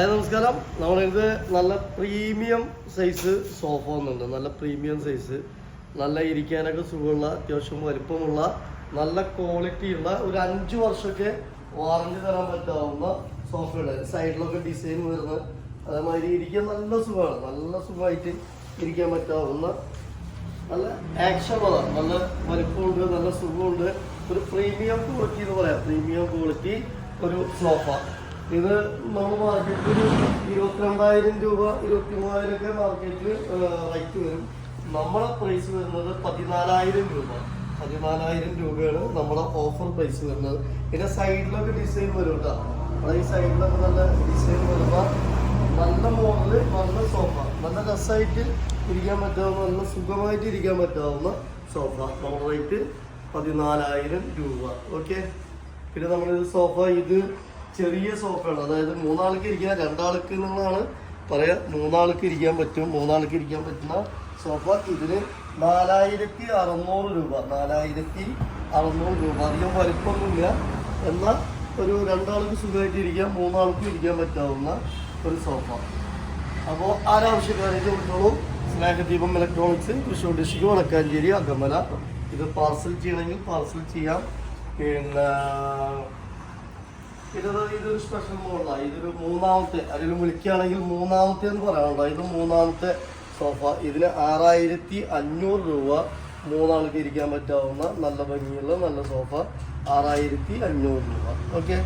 Hi നമസ്കാരം. നമ്മളിത് നല്ല പ്രീമിയം സൈസ് സോഫ ഒന്നുണ്ട്. നല്ല പ്രീമിയം സൈസ്. നല്ല ഇരിക്കാനൊക്കെ സുഖമുള്ള അത്യാവശ്യം വലിപ്പമുള്ള നല്ല ക്വാളിറ്റി ഉള്ള ഒരു അഞ്ച് വർഷമൊക്കെ വാറണ്ടി തരാൻ പറ്റാവുന്ന സോഫയുടെ സൈഡിലൊക്കെ ഡിസൈൻ വരുന്ന അതേമാതിരി ഇരിക്കാൻ നല്ല സുഖമാണ്. നല്ല സുഖമായിട്ട് ഇരിക്കാൻ പറ്റാവുന്ന നല്ല ആക്ഷൻ ഉള്ളതാണ് നല്ല വലിപ്പമുണ്ട് നല്ല സുഖമുണ്ട്. ഒരു പ്രീമിയം ക്വാളിറ്റി എന്ന് പറയാം. പ്രീമിയം ക്വാളിറ്റി ഒരു സോഫ ഇത് നമ്മൾ മാർക്കറ്റിൽ ഇരുപത്തിരണ്ടായിരം രൂപ ഇരുപത്തി മൂവായിരം ഒക്കെ മാർക്കറ്റിൽ റേറ്റ് വരും. നമ്മളെ പ്രൈസ് വരുന്നത് പതിനാലായിരം രൂപ. പതിനാലായിരം രൂപയാണ് നമ്മുടെ ഓഫർ പ്രൈസ് വരുന്നത്. പിന്നെ സൈഡിലൊക്കെ ഡിസൈൻ വരും കേട്ടോ ഈ സൈഡിലൊക്കെ നല്ല ഡിസൈൻ വരുമ്പോൾ നല്ല മോഡൽ നല്ല സോഫ നല്ല രസമായിട്ട് ഇരിക്കാൻ പറ്റാവുന്ന നല്ല സുഖമായിട്ട് ഇരിക്കാൻ പറ്റാവുന്ന സോഫ നമ്മുടെ റേറ്റ് പതിനാലായിരം രൂപ. ഓക്കെ പിന്നെ നമ്മളിത് സോഫ ഇത് ചെറിയ സോഫയാണ് അതായത് മൂന്നാൾക്ക് ഇരിക്കുന്ന രണ്ടാൾക്ക് എന്നുള്ളതാണ് പറയാ മൂന്നാൾക്ക് ഇരിക്കാൻ പറ്റും മൂന്നാൾക്ക് ഇരിക്കാൻ പറ്റുന്ന സോഫ ഇതിന് നാലായിരത്തി അറുന്നൂറ് രൂപ. നാലായിരത്തി അറുന്നൂറ് രൂപ. അധികം വലിപ്പമൊന്നുമില്ല. എന്നാൽ ഒരു രണ്ടാൾക്ക് സുഖമായിട്ട് ഇരിക്കാം മൂന്നാൾക്കും ഇരിക്കാൻ പറ്റാവുന്ന ഒരു സോഫ അപ്പോൾ ആരാവശ്യക്കാരായിട്ട് വിളിച്ചോളൂ. Snehadeepam electronics Thrissur district Vadakkanchery Akamala. ഇത് പാർസൽ ചെയ്യണമെങ്കിൽ പാർസൽ ചെയ്യാം. പിന്നെ ഇത് ഇതൊരു സ്പെഷ്യൽ മോഡലാണ് ഇതൊരു മൂന്നാമത്തെ അതിൽ വിളിക്കുകയാണെങ്കിൽ മൂന്നാമത്തെ എന്ന് പറയാനുണ്ടോ? ഇത് മൂന്നാമത്തെ സോഫ ഇതിന് ആറായിരത്തി അഞ്ഞൂറ് രൂപ മൂന്നാൾക്ക് ഇരിക്കാൻ പറ്റാവുന്ന നല്ല ഭംഗിയുള്ള നല്ല സോഫ ആറായിരത്തി അഞ്ഞൂറ് രൂപ. ഓക്കെ